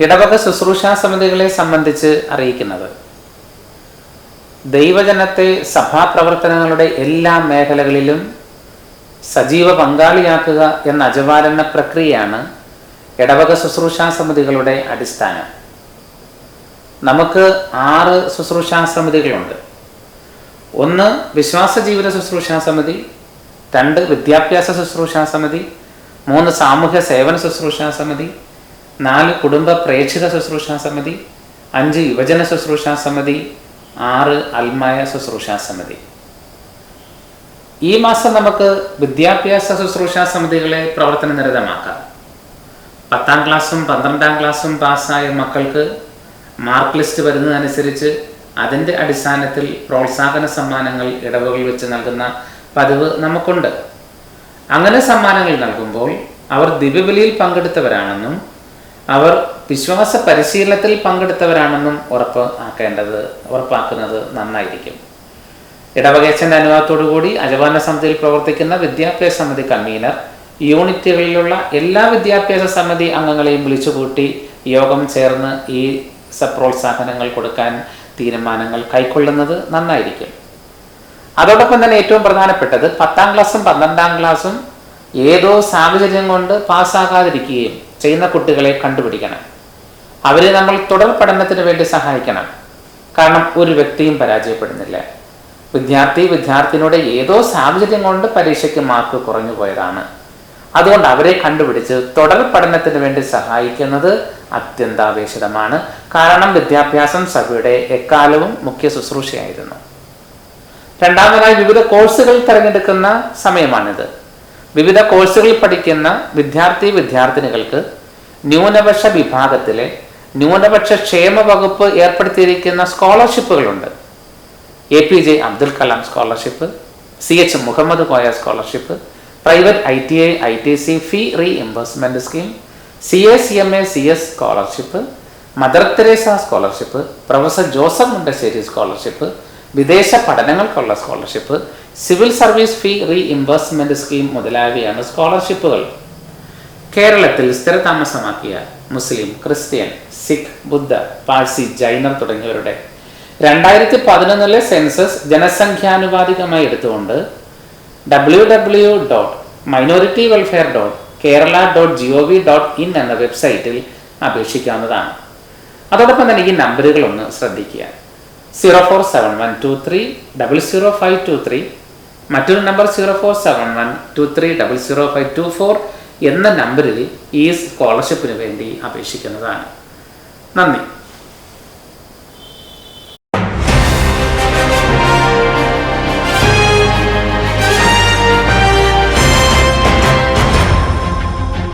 ഇടവക ശുശ്രൂഷാ സമിതികളെ സംബന്ധിച്ച് അറിയിക്കുന്നത്. ദൈവജനത്തെ സഭാപ്രവർത്തനങ്ങളുടെ എല്ലാ മേഖലകളിലും സജീവ പങ്കാളിയാക്കുക എന്ന അജപാലന പ്രക്രിയയാണ് ഇടവക ശുശ്രൂഷാ സമിതികളുടെ അടിസ്ഥാനം. നമുക്ക് ആറ് ശുശ്രൂഷാ സമിതികളുണ്ട്. ഒന്ന് വിശ്വാസ ജീവിത ശുശ്രൂഷാ സമിതി രണ്ട് വിദ്യാഭ്യാസ ശുശ്രൂഷാ സമിതി മൂന്ന് സാമൂഹ്യ സേവന ശുശ്രൂഷാ സമിതി നാല് കുടുംബ പ്രേക്ഷിത ശുശ്രൂഷാ സമിതി അഞ്ച് യുവജന ശുശ്രൂഷാ സമിതി ആറ് അൽമായ ശുശ്രൂഷാ സമിതി. ഈ മാസം നമുക്ക് വിദ്യാഭ്യാസ ശുശ്രൂഷാ സമിതികളെ പ്രവർത്തന നിരതമാക്കാം. പത്താം ക്ലാസ്സും പന്ത്രണ്ടാം ക്ലാസ്സും പാസ്സായ മക്കൾക്ക് മാർക്ക് ലിസ്റ്റ് വരുന്നതനുസരിച്ച് അതിന്റെ അടിസ്ഥാനത്തിൽ പ്രോത്സാഹന സമ്മാനങ്ങൾ ഇടവുകൾ വെച്ച് നൽകുന്ന പതിവ് നമുക്കുണ്ട്. അങ്ങനെ സമ്മാനങ്ങൾ നൽകുമ്പോൾ അവർ ദിവ്യബലിയിൽ പങ്കെടുത്തവരാണെന്നും അവർ വിശ്വാസ പരിശീലനത്തിൽ പങ്കെടുത്തവരാണെന്നും ഉറപ്പ് ആക്കേണ്ടത് ഉറപ്പാക്കുന്നത് നന്നായിരിക്കും. ഇടവകേശന്റെ അനുവാദത്തോടുകൂടി അജവാന സമിതിയിൽ പ്രവർത്തിക്കുന്ന വിദ്യാഭ്യാസ സമിതി കൺവീനർ യൂണിറ്റുകളിലുള്ള എല്ലാ വിദ്യാഭ്യാസ സമിതി അംഗങ്ങളെയും വിളിച്ചുകൂട്ടി യോഗം ചേർന്ന് ഈ സപ്രോത്സാഹനങ്ങൾ കൊടുക്കാൻ തീരുമാനങ്ങൾ കൈക്കൊള്ളുന്നത് നന്നായിരിക്കും. അതോടൊപ്പം തന്നെ ഏറ്റവും പ്രധാനപ്പെട്ടത് പത്താം ക്ലാസ്സും പന്ത്രണ്ടാം ക്ലാസ്സും ഏതോ സാഹചര്യം കൊണ്ട് പാസ്സാകാതിരിക്കുകയും ചെയ്യുന്ന കുട്ടികളെ കണ്ടുപിടിക്കണം. അവരെ നമ്മൾ തുടർ പഠനത്തിന് വേണ്ടി സഹായിക്കണം. കാരണം ഒരു വ്യക്തിയും പരാജയപ്പെടുന്നില്ല. വിദ്യാർത്ഥി വിദ്യാർത്ഥിനിയുടെ ഏതോ സാഹചര്യം കൊണ്ട് പരീക്ഷയ്ക്ക് മാർക്ക് കുറഞ്ഞു പോയതാണ്. അതുകൊണ്ട് അവരെ കണ്ടുപിടിച്ച് തുടർ പഠനത്തിന് വേണ്ടി സഹായിക്കുന്നത് അത്യന്താപേക്ഷിതമാണ്. കാരണം വിദ്യാഭ്യാസം സഭയുടെ എക്കാലവും മുഖ്യ ശുശ്രൂഷയായിരുന്നു. രണ്ടാമതായി വിവിധ കോഴ്സുകൾ തിരഞ്ഞെടുക്കുന്ന സമയമാണിത്. വിവിധ കോഴ്സുകളിൽ പഠിക്കുന്ന വിദ്യാർത്ഥി വിദ്യാർത്ഥിനികൾക്ക് ന്യൂനപക്ഷ വിഭാഗത്തിലെ ന്യൂനപക്ഷ ക്ഷേമ വകുപ്പ് ഏർപ്പെടുത്തിയിരിക്കുന്ന സ്കോളർഷിപ്പുകളുണ്ട്. A P J Abdul Kalam scholarship C H Muhammad Koya scholarship private I T I I T C fee reimbursement scheme C A C M A C S scholarship Mother Teresa scholarship professor Joseph Mundassery scholarship വിദേശ പഠനങ്ങൾക്കുള്ള scholarship civil service fee reimbursement scheme മുതലായവയാണ് സ്കോളർഷിപ്പുകൾ കേരളത്തിൽ സ്ഥിരതാമസമാക്കിയ മുസ്ലിം Christian Sikh ബുദ്ധ പാഴ്സി ജൈനർ തുടങ്ങിയവരുടെ രണ്ടായിരത്തി പതിനൊന്നിലെ സെൻസസ് ജനസംഖ്യാനുപാതികമായി എടുത്തുകൊണ്ട് W W dot minority welfare dot Kerala dot G O V dot in എന്ന വെബ്സൈറ്റിൽ അപേക്ഷിക്കാവുന്നതാണ്. അതോടൊപ്പം തന്നെ ഈ നമ്പറുകളൊന്ന് ശ്രദ്ധിക്കുക. Zero four seven one two three double zero five two three മറ്റൊരു number zero four seven one two three double zero five two four എന്ന നമ്പറിൽ ഈ സ്കോളർഷിപ്പിന് വേണ്ടി അപേക്ഷിക്കുന്നതാണ്. നന്ദി.